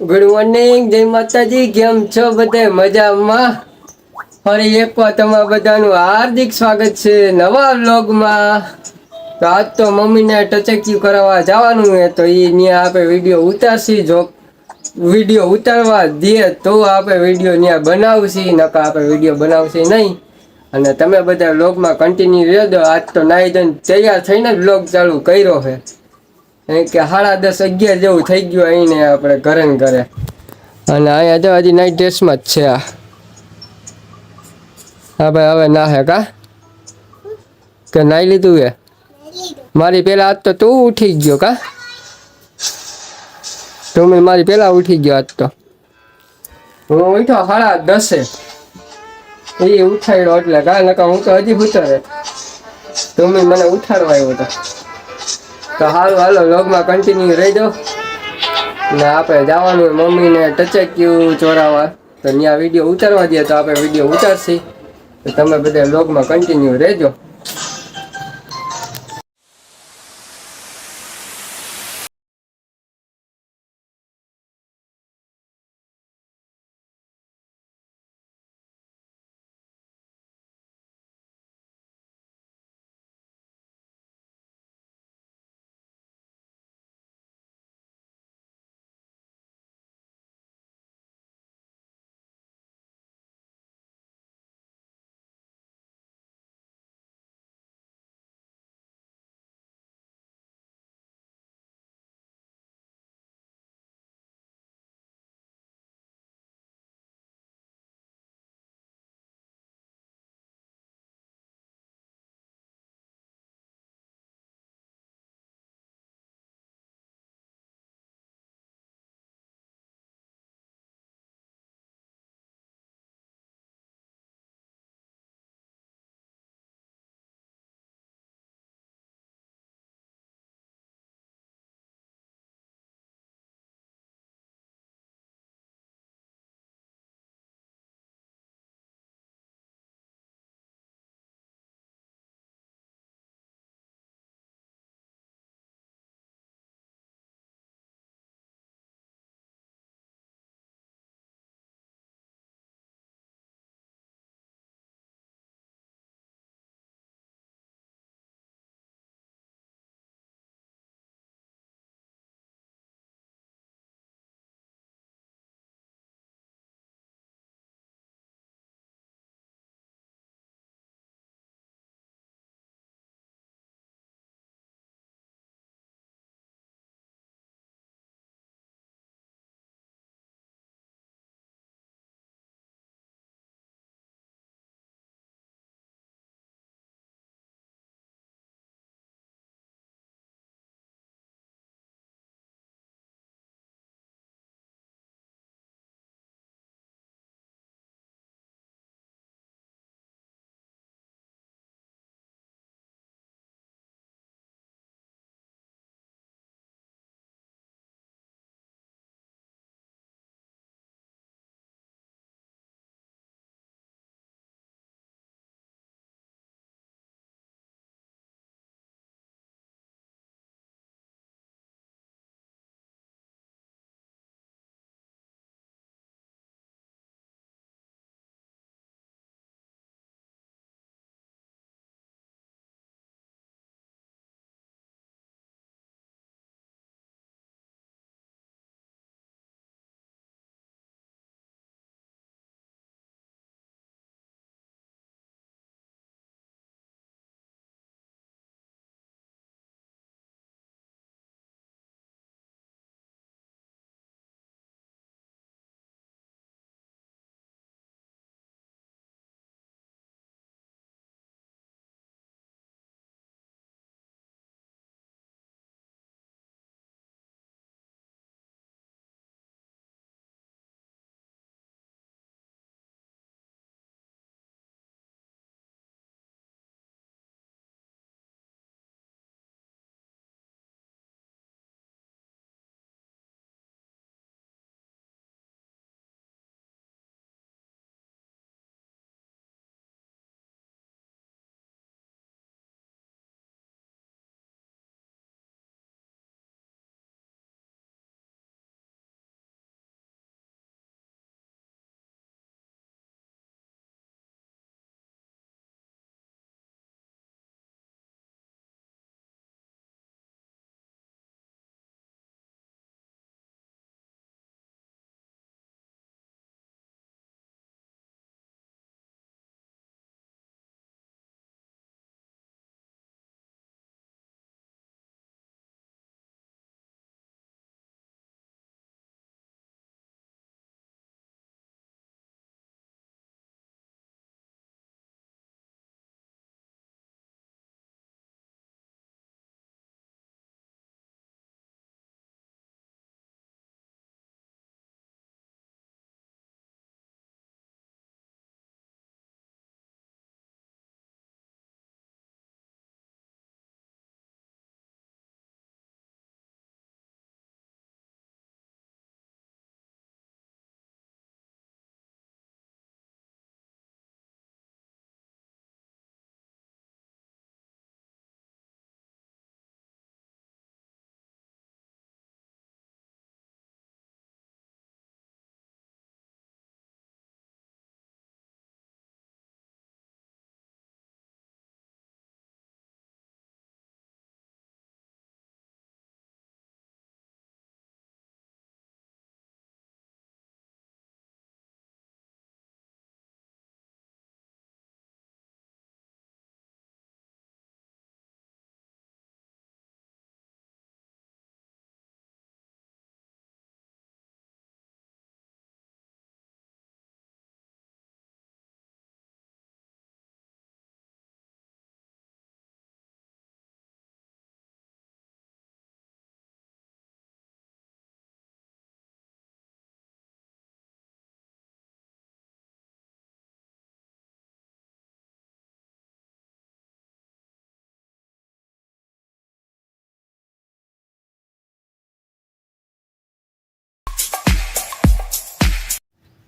Good morning જય માતાજી. કેમ છો બધે? મજામાં? ફરી એકવાર તમારા બધાનું હાર્દિક સ્વાગત છે નવા વ્લોગમાં. તો આજ તો મમ્મીને ટચક્યું કરાવવા જવાનું હે તો એ ત્યાં આપણે વીડિયો ઉતારશી. જો વીડિયો ઉતારવા દે તો આપણે વીડિયો ત્યાં બનાવશી નકા આપણે વીડિયો બનાવશી નહીં. અને તમે બધા વ્લોગમાં કન્ટિન્યુ રહેજો. આજ તો નાઈ ધોઈને તૈયાર થઈને વ્લોગ ચાલુ કર્યો છે. કે સાડા દસ, અગિયાર જેવું થઈ ગયું અહીંને આપણે ઘરે ને ઘરે. અને અહીંયા જો હજી નાઇટ ડ્રેસમાં જ છે આ. હા ભાઈ, હવે ના હે કા? કે નાઈ લીધું એ? મારી પેલા આજ તો તું ઉઠી ગયો કા? તમે મારી પેલા ઉઠી ગયો આજ તો. હું ઉઠ્યો સાડા દસે. એ ઉઠાડ્યો એટલે કા નકા હું તો હજી ઉતરે તમે મને ઉઠાડવા આવ્યો હતો તો હાલો હાલો લોગમાં કન્ટિન્યુ રહી જાઓ. ને આપણે જવાનું મમ્મીને ટચે કયું ચોરાવા. તો ત્યાં વીડિયો ઉતારવા દે તો આપણે વીડિયો ઉતારશી. તમે બધા લોગમાં કન્ટિન્યુ રહેજો.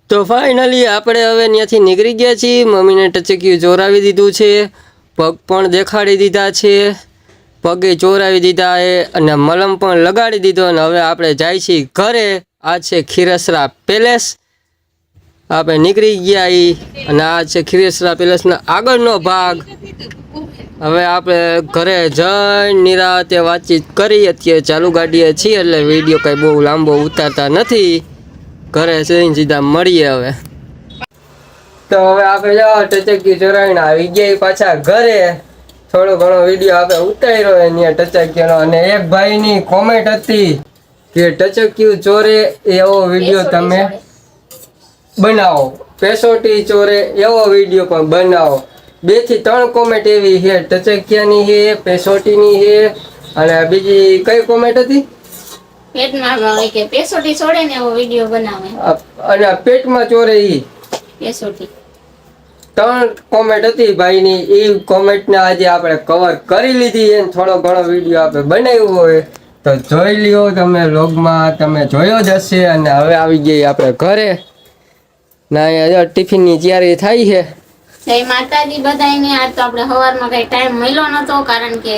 તો ફાઇનલી આપણે હવે ત્યાંથી નીકળી ગયા છીએ. મમ્મીને ટચક્યું ચોરાવી દીધું છે. પગ પણ દેખાડી દીધા છે. પગે ચોરાવી દીધા એ અને મલમ પણ લગાડી દીધો અને હવે આપણે જાય છીએ ઘરે. આ છે ખીરસરા પેલેસ. આપણે નીકળી ગયા એ અને આ છે ખીરસરા પેલેસના આગળનો ભાગ. હવે આપણે ઘરે જઈ નિરાતે વાતચીત કરી. અત્યારે ચાલુ ગાડીએ છીએ એટલે વીડિયો કંઈ બહુ લાંબો ઉતારતા નથી. ઘરે જઈને સીધા મળીએ હવે. તો હવે આપણે જાઓ ટચકી ચોરાઈને આવી ગયા પાછા ઘરે. થોડો ઘણો વીડિયો આપણે ઉતાર્યો એની ટચકીનો અને એક ભાઈની કોમેન્ટ હતી કે ટચક્યું ચોરે એવો વીડિયો તમે બનાવો. પેસોટી ચોરે એવો વીડિયો પણ બનાવો. બેથી ત્રણ કોમેન્ટ એવી છે. ટચકિયાની છે પેસોટીની છે. અને બીજી કઈ કોમેન્ટ હતી? પેટમાં કે પેસોટી છોડે ને એવો વીડિયો બનાવે. અને પેટમાં ચોરે ઈ. પેસોટી. ત્રણ કોમેન્ટ હતી ભાઈની એ કોમેન્ટને આજે આપણે કવર કરી લીધી થોડો ઘણો વીડિયો આપણે બનાવ્યો હોય. તો જોઈ લ્યો તમે લોગમાં તમે જોયો જ હશે અને હવે આવી ગઈ આપણે ઘરે. ના ટિફિનની ટિફિનની તૈયારી થાય છે. જય માતાજી બધાયને. આજ તો આપણે સવારમાં કઈ ટાઈમ મળ્યો નતો કારણ કે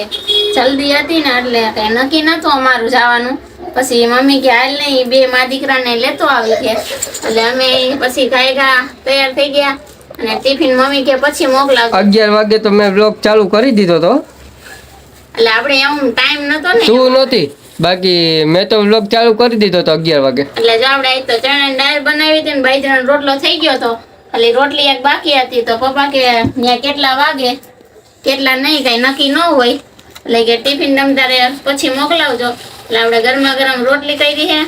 જલ્દી હતી ને એટલે કઈ નક્કી નતું અમારું જવાનું. પછી મમ્મી કે હાલ નહીં બે મા દીકરાને લેતો આવી કે એટલે અમે પછી ગાયગા તૈયાર થઈ ગયા અને ટિફિન મમ્મી કે પછી મોકલાવ અગિયાર વાગે તો મેં બ્લોગ ચાલુ કરી દીધો તો. એટલે આપણે એમ ટાઈમ નતો ને. તું નહોતી? બાકી મેં તો બ્લોગ ચાલુ કરી દીધો તો અગિયાર વાગે. એટલે જો આપણે એક તો ચણા દાળ બનાવી હતી ને બાજરાનો રોટલો થઈ ગયો તો. ખાલી રોટલી એક બાકી હતી તો પપ્પા કે ત્યાં કેટલા વાગે? કેટલા નહીં કઈ નક્કી ન હોય. એટલે કે ટિફિન તમ તારે પછી મોકલાવજો. એટલે આપણે ગરમા ગરમ રોટલી કરી છે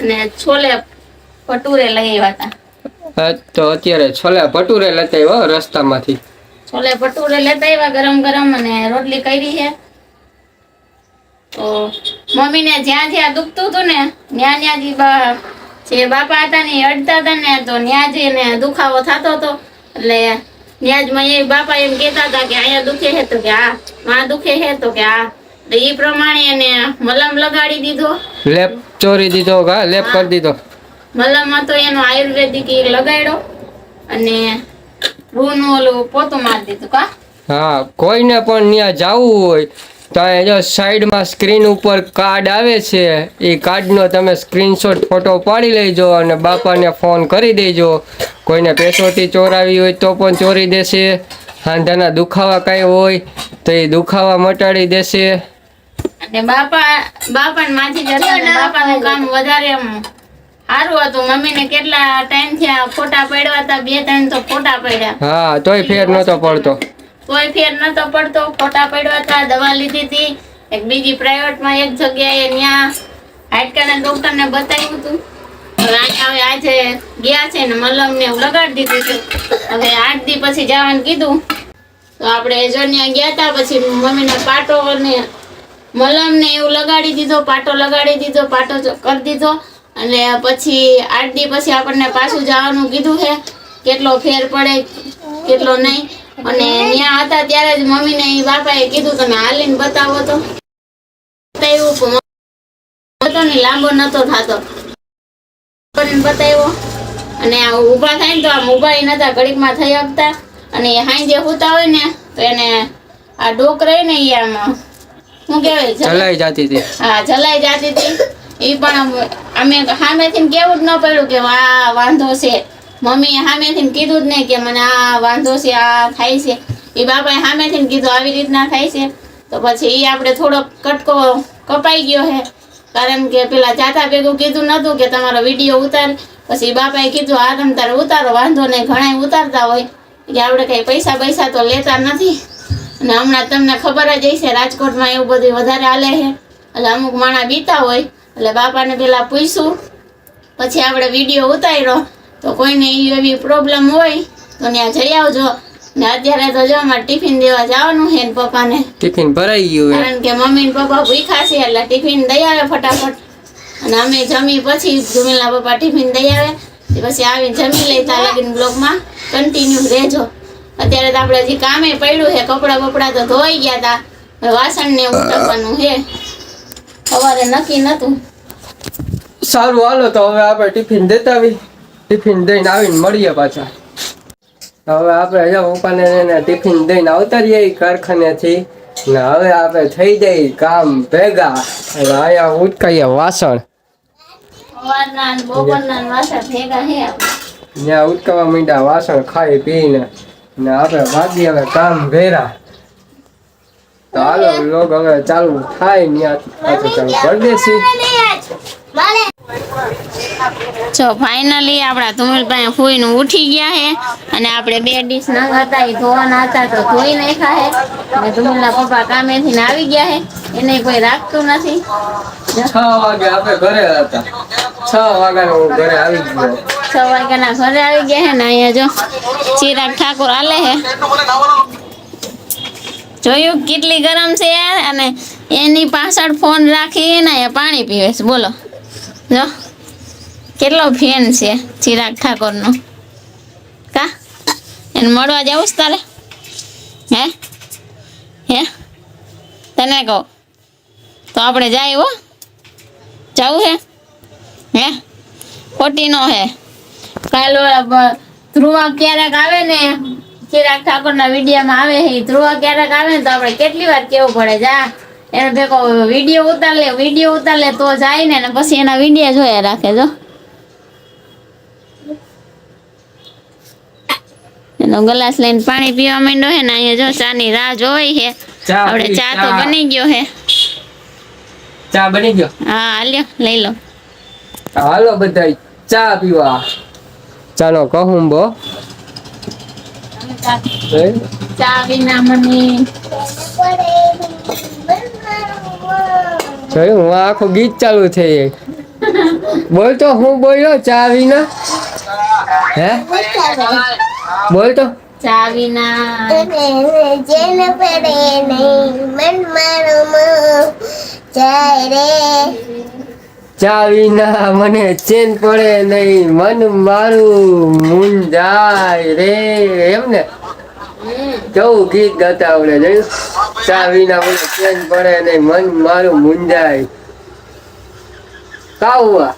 અને છોલે ભટુરે લઈ આવ્યા હતા. તો અત્યારે છોલે ભટુરે લેતા આવ્યા રસ્તામાંથી. છોલે ભટુરે લેતા આવ્યા ગરમ ગરમ અને રોટલી કરી છે તો મમ્મીને જ્યાં જ્યાં દુખતું હતું ને ત્યાં ત્યાં જી બા જે બાપા હતા ને અડતા હતા ને તો ત્યાં જઈને દુખાવો થતો હતો. એટલે ત્યાં જ મને બાપા એમ કહેતા હતા કે અહીંયા દુખે છે તો કે આ માં દુખે છે તો કે આ. તો એ પ્રમાણે એને મલમ લગાડી દીધો. લેપ ચોરી દીધો કા? લેપ કરી દીધો. મલમ તો એનો આયુર્વેદિક લગાડ્યો અને રૂનું ઓલું પોતું મારી દીધું કા? હા કોઈને પણ ત્યાં જવું હોય તો એ જો સાઈડમાં સ્ક્રીન ઉપર કાર્ડ આવે છે એ કાર્ડનો તમે સ્ક્રીનશોટ ફોટો પાડી લેજો અને બાપાને ફોન કરી દેજો. કોઈને પેસોટી ચોરાવી હોય તો પણ ચોરી દેશે. હાંધાના દુખાવા કાંઈ હોય તો એ દુખાવા મટાડી દેશે. અને બાપા બાપા ને માજી જતા ને બાપાનું કામ વધારે એમ સારું હતું. મમ્મીને કેટલા ટાઈમ થયા? ફોટા પડ્યા હતા બે ત્રણ તો ફોટા પડ્યા. હા તોય ફેર નતો પડતો. કોઈ ફેર નતો પડતો. ફોટા પડ્યા હતા દવા લીધી હતી. એક બીજી પ્રાઇવેટમાં એક જગ્યાએ ત્યાં હાડકાના ડોક્ટર ને બતાવ્યું હતું. હવે આજે ગયા છે ને મલમ ને લગાડી દીધું છે. હવે આઠ દી પછી જવાનું કીધું. તો આપણે જોન્યા ગયા હતા પછી મમ્મીને પાટો ને મલમ ને એવું લગાડી દીધો, પાટો લગાડી દીધો, પાટો કરી દીધો. અને પછી આઠ દી પછી આપણને પાછું જવાનું કીધું છે, કેટલો ફેર પડે, કેટલો નહીં. અને ત્યાં હતા ત્યારે જ મમ્મીને એ બાપાએ કીધું તમે હાલીને બતાવો તો. બતાવ્યું હતો લાંબો નતો થતો. બતાવ્યો. અને ઊભા થાય ને તો આમ ઊભા એ નતા ઘડીકમાં થઈ શકતા. અને એ હાંજે હોતા હોય ને, તો એને આ ડોક રહી ને એ આમ. શું કહેવાય જલાઈ જતી હતી. હા જલાઈ જાતી હતી. એ પણ અમે સામેથી કેવું જ ન પડ્યું કે આ વાંધો છે. મમ્મીએ સામેથી કીધું જ નહીં કે મને આ વાંધો છે આ થાય છે. એ બાપાએ સામેથી કીધું આવી રીતના થાય છે. તો પછી એ આપણે થોડોક કટકો કપાઈ ગયો છે. કારણ કે પેલા જાતા ભેગું કીધું નતું કે તમારો વીડિયો ઉતાર. પછી બાપાએ કીધું આ તમે તારે ઉતારો વાંધો નહીં ઘણા ઉતારતા હોય. કે આપણે કઈ પૈસા પૈસા તો લેતા નથી. અને હમણાં તમને ખબર જ હશે રાજકોટમાં એવું બધું વધારે હાલે છે. એટલે અમુક માણા બીતા હોય એટલે બાપાને પેલા પૂછ્યું પછી આપણે વીડિયો ઉતાર્યો તો કોઈને એવી પ્રોબ્લેમ હોય તો ત્યાં જઈ આવજો. ને અત્યારે તો જો અમારે ટિફિન દેવા જવાનું છે ને પપ્પાને. ટિફિન ભરાઈ ગયું કારણ કે મમ્મી ને પપ્પા ભૂખ્યા છે એટલે ટિફિન દઈ આવે ફટાફટ. અને અમે જમી પછી જુમેલા પપ્પા ટિફિન દઈ આવે. પછી આવીને જમી લેતા લગીન બ્લોગમાં. કન્ટિન્યુ રહેજો. અત્યારે તો આપણે હજી કામે પડ્યું છે. કપડાં બપડા તો ધોઈ ગયા હતા વાસણ ને ઉટકવાનું છે. સવારે નક્કી નતું. સારું હાલો તો હવે આપણે ટિફિન દેતા આવી ટિફિન દઈને આવીને મળીએ પાછા. હવે આપણે હજા પપ્પાને એને ટિફિન દઈને આવતા રહીએ કારખાનેથી. ને હવે આપણે થઈ જઈ કામ ભેગા. અહીંયા ઉટકાઈએ વાસણ. બપોરના વાસણ ભેગા હે આપણે. ત્યાં ઉટકાવા માંડ્યા વાસણ ખાઈ પીને. ને આપણે વાગી હવે કામ ભેરા તો હાલો લોગ હવે ચાલુ થાય ત્યાં પાછું ચાલુ કરી દેશી. જો ફાઇનલી આપણા ધુમિલભાઈ ફૂઈને ઉઠી ગયા છે અને આપણે બે ડીશ ના હતા એ ધોવાના હતા તો ધોઈ નાખ્યા છે. અને ધુમિલના પપ્પા કામેથી આવી ગયા છે. એને કોઈ રાખતું નથી. છ વાગે આપણે ઘરે હતા. છ વાગ્યાનો ઘરે આવી ગયા. છ વાગ્યાના ઘરે આવી ગયા છે ને અહીંયા જો ચિરાગ ઠાકોર આલે છે. જોયું કેટલી ગરમ છે અને એની પાછળ ફોન રાખી ને અહીંયા પાણી પીવે છે. બોલો. જો. કેટલો ફેન છે ચિરાગ ઠાકોરનો? કા? એને મળવા જવું છે તારે? હે? હે? તને કહો. તો આપણે જાય હો. જવું હે? હે? ખોટીનો હે. કાલ ધ્રુવા ક્યારેક આવે ને, ચિરાગ ઠાકોરના વિડીયોમાં આવે છે ધ્રુવા ક્યારેક આવે ને તો આપણે કેટલી વાર કેવું પડે, જા. એને ભેગો વીડિયો ઉતાર લે, વીડિયો ઉતાર લે, તો જાય ને પછી એના વીડિયો જોયા રાખે, જો. એનો ગ્લાસ લઈને પાણી પીવા માંડ્યો છે ને અહીંયા જો ચાની રાહ જોઈ છે ચા આપણે પી, ચા તો બની ગયો છે ચા બની ગયો હા હાલ્યો લઈ લો હાલો બધા ચા પીવા ચાલો કહું બો ચા વિના મને જોયું હું આખું ગીત ચાલુ થઈ જાય બોલ તો હું બોલ્યો ચા વિના હે બોલ તો. ચાવીના. પડે નહીં. મન મારું જાય રે. ચા મને ચેન પડે નહીં. મન મારું મુંજાય રે. એમ ને? કેવું ગીત ગાતા આવડે જોયું? ચાવીના મને ચેન પડે નહીં. મન મારું મુંજાય કાવું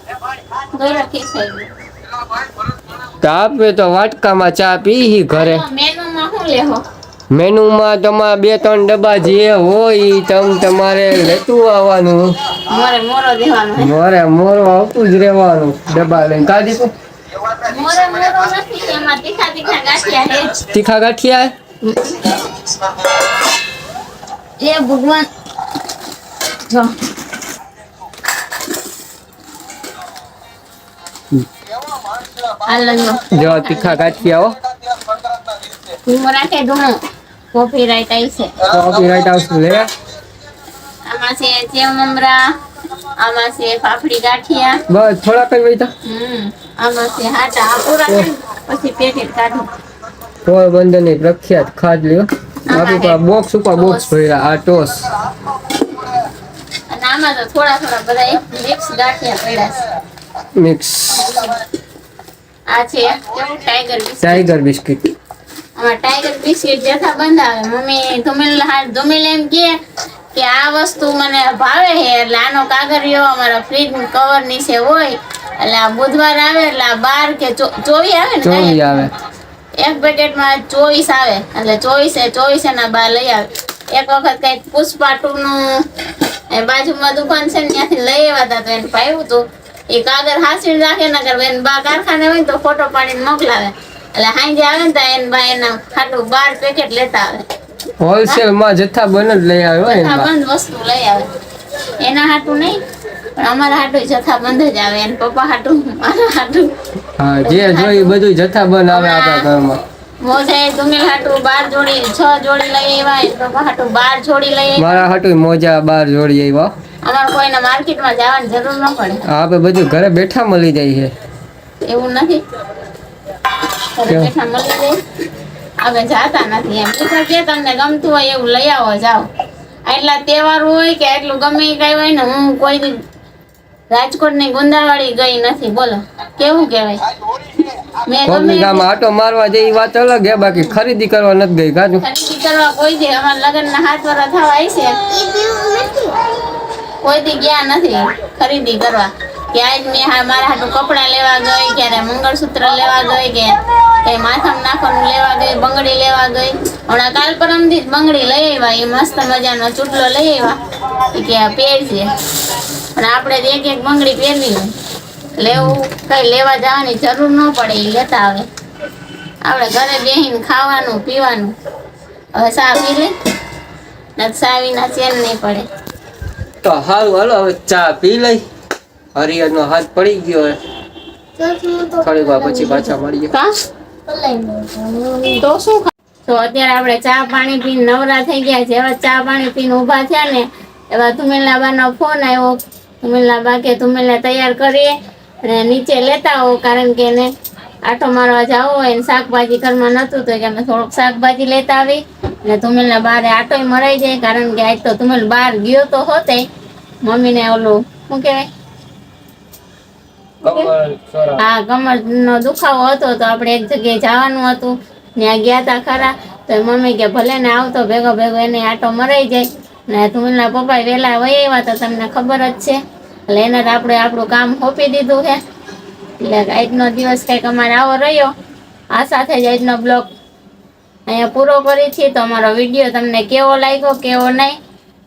આપે તો વાટકામાં ચા પી ઘરે. તો મેનુમાં શું લેહો? મેનુમાં તમારા બે ત્રણ ડબ્બા જે હોય ઈ તમ તમારે લેતું આવવાનું. મોરે મોરો દેવાનો હે. મોરે મોરો આવતું જ રહેવાનું ડબ્બા લઈને. કાઢી તું. મોરે મોરો નથી એમાં તીખા તીખા ગાંઠિયા હે. તીખા ગાંઠિયા? એ ભગવાન. જો. હાલો જો તીખા ગાંઠિયા હો. ધૂમો રાખે ધૂમો કોફી રાઈટ આવી છે કોપીરાઈટ આવશે લે. આમાં છે સેવ મમરા આમાં છે ફાફડી ગાંઠિયા. બસ થોડા કઈ વૈતા આમાં છે હાટા આ પૂરા પછી પેકેટ કાઢું. પોરબંદરની પ્રખ્યાત. લ્યો. આપણી પાસે બોક્સ ઉપર બોક્સ ભર્યા આ ટોસ. આમાં તો થોડા થોડા બધા મિક્સ ગાંઠિયા પડ્યા છે. મિક્સ આ છે કેવું ટાઈગર બિસ્કિટ ટાઈગર બિસ્કિટ આમાં ટાઈગર બિસ્કિટ જથ્થા બંધ આવે મમ્મી ધુમિલ હાલ ધુમિલ એમ કે કે આ વસ્તુ મને ભાવે છે. એટલે આનો કાગરિયો અમારા ફ્રીજ કવર નીચે હોય. એટલે આ બુધવાર આવે એટલે આ બાર કે ચોવીસ આવે ને ચોવીસ આવે. એક પેકેટમાં ચોવીસ આવે. એટલે ચોવીસે ચોવીસે ના બાર લઈ આવે. એક વખત કંઈક પુષ્પા ટુ નું એ બાજુમાં દુકાન છે ને ત્યાંથી લઈ આવ્યા હતા તો એને પાયું હતું. એ કાગળ હાસીને રાખે નગર એને બા કારખાને હોય તો ફોટો પાડીને મોકલાવે. એટલે હાંજે આવે ને તો એને બા એના ખાટું બાર પેકેટ લેતા આવે. હોલસેલમાં જથ્થા બંધ જ લઈ હોય જથ્થા બંધ વસ્તુ લઈ આવે. એના હાટું નહીં પણ અમારા હાટું જથ્થા બંધ જ આવે. એને પપ્પા હાટું મારા હાટું. હા જે જોઈ બધું જથ્થા બંધ આવે આપણા ઘરમાં. મોજે તમે હાટું બાર જોડી છ જોડી લઈ આવ્યા પપ્પા હાટું બાર જોડી લઈ મારા હાટું મોજા બાર જોડી આવ્યા. અમારે કોઈને માર્કેટમાં જવાની જરૂર ન પડે. આપણે બધું ઘરે બેઠા મળી જાય છે. એવું નથી. ઘરે બેઠા મળી જાય. અમે જાતા નથી એમ. દીકરા કે તમને ગમતું હોય એવું લઈ આવો જાઓ. એટલા તહેવાર હોય કે એટલું ગમે કઈ હોય ને હું કોઈ રાજકોટની ગુંદાવાડી ગઈ નથી. બોલો કેવું કહેવાય? મેં ગમે આટો મારવા જઈ વાત અલગ હે બાકી ખરીદી કરવા નથી ગઈ કાજુ. ખરીદી કરવા કોઈ દી. અમારા લગ્નના હાથ વરસ થવા આવી છે. કોઈ દી ગયા નથી ખરીદી કરવા. કે આજ મેં મારા હાટું કપડાં લેવા ગઈ ક્યારે મંગળસૂત્ર લેવા ગઈ, કે કઈ માથામાં નાખવાનું લેવા ગઈ, બંગડી લેવા ગઈ. હમણાં કાલ પરમથી જ બંગડી લઈ આવ્યા, એ મસ્ત મજાનો ચૂટલો લઈ આવ્યા. એ કે પહેરજે અને આપણે જ એક એક બંગડી પહેરવી લેવું કઈ લેવા જવાની જરૂર ન પડે, એ લેતા આવે. આપણે ઘરે બેહીને ખાવાનું, પીવાનું. હવે સા પી લે ને સા વિના ચેન નહીં પડે. તો હાલ હાલો, હવે ચા પી લઈ. હરિયરનો હાથ પડી ગયો હે થોડી વાર પછી પાછા મળીએ. તો શું તો અત્યારે આપણે ચા પાણી પીને નવરા થઈ ગયા જેવા ચા પાણી પીને ઊભા થયા ને, એવા તુમેલના બાનો ફોન આવ્યો. તુમેલના બા કે, તુમેલને તૈયાર કરીએ અને નીચે લેતા આવો, કારણ કે એને આટો મારવા જાવ હોય ને શાકભાજી ઘરમાં નહોતું, તો કે અમે થોડુંક શાકભાજી લેતા આવી. અને તુમેલના બારે આટોય મરાઈ જાય કારણ કે આજ તો તુમેલ બહાર ગયો તો હોતે. મમ્મીને ઓલું શું કહેવાય? કમર નો હા દુખાવો હતો તો આપણે એક જગ્યાએ જવાનું હતું. ત્યાં ગયા તા ખરા. તો મમ્મી કે ભલે ને આવતો ભેગો ભેગો એને આટો મરાઈ જાય. ને તુમિલના પપ્પા વહેલા વહી આવ્યા તો તમને ખબર જ છે. એટલે એને આપણે આપણું કામ સોંપી દીધું છે. એટલે આજનો દિવસ કંઈક અમારે આવો રહ્યો. આ સાથે જ આજનો બ્લોગ અહીંયા પૂરો કરી છીએ તો અમારો વીડિયો તમને કેવો લાગ્યો કેવો નહીં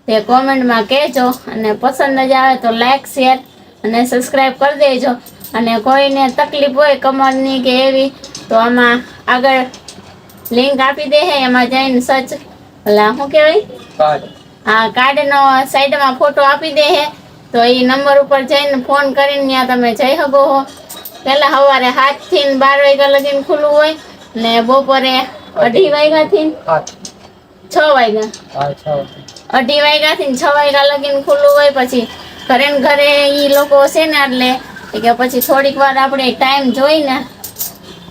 તે કોમેન્ટમાં કહેજો. અને પસંદ જ આવે તો લાઈક શેર અને સબસ્ક્રાઈબ કરી દેજો. અને કોઈને તકલીફ હોય કમરની કે એવી તો આમાં આગળ લિંક આપી દે હે એમાં જઈને સર્ચ ઓલા શું કહેવાય? હા આ કાર્ડનો સાઈડમાં ફોટો આપી દે હે તો એ નંબર ઉપર જઈને ફોન કરીને ત્યાં તમે જઈ શકો હો. પહેલાં સવારે સાતથી બાર વાગ્યા લગીને ખુલ્લું હોય ને બપોરે અઢી વાગ્યાથી? થી છ વાગ્યા. અઢી વાગ્યાથી થી છ વાગ્યા લગીને ખુલ્લું હોય પછી ઘરે ને ઘરે ઈ લોકો છે ને એટલે કે પછી થોડીક વાર આપણે ટાઈમ જોઈને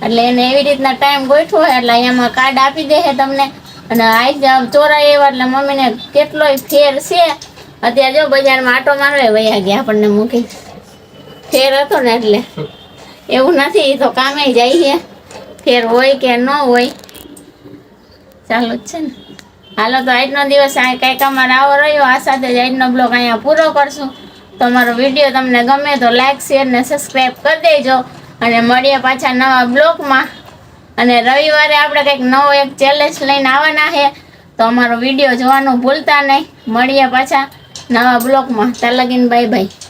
એટલે એને એવી રીતના ટાઈમ ગોઠવો એટલે અહીંયામાં કાર્ડ આપી દે છે તમને. અને જાવ ચોરાય એવા એટલે મમ્મીને કેટલોય ફેર છે. અત્યારે જો બજારમાં આટો મારવા વયા ગયા આપણને મૂકી. ફેર હતો ને એટલે. એવું નથી તો કામે જાય છે. ફેર હોય કે ન હોય. ચાલુ જ છે ને. હાલો તો આજનો દિવસ આ કંઈક અમારે આવો રહ્યો. આ સાથે જ આજનો બ્લોગ અહીંયા પૂરો કરશું. તો અમારો વીડિયો તમને ગમે તો લાઈક, શેર ને સબસ્ક્રાઈબ કરી દેજો. અને મળીએ પાછા નવા બ્લોગમાં. અને રવિવારે આપણે કંઈક નવો એક ચેલેન્જ લઈને આવવાના છે. તો અમારો વીડિયો જોવાનું ભૂલતા નહીં. મળીએ પાછા નવા બ્લોગમાં. તલગીન લગીને બાય બાય.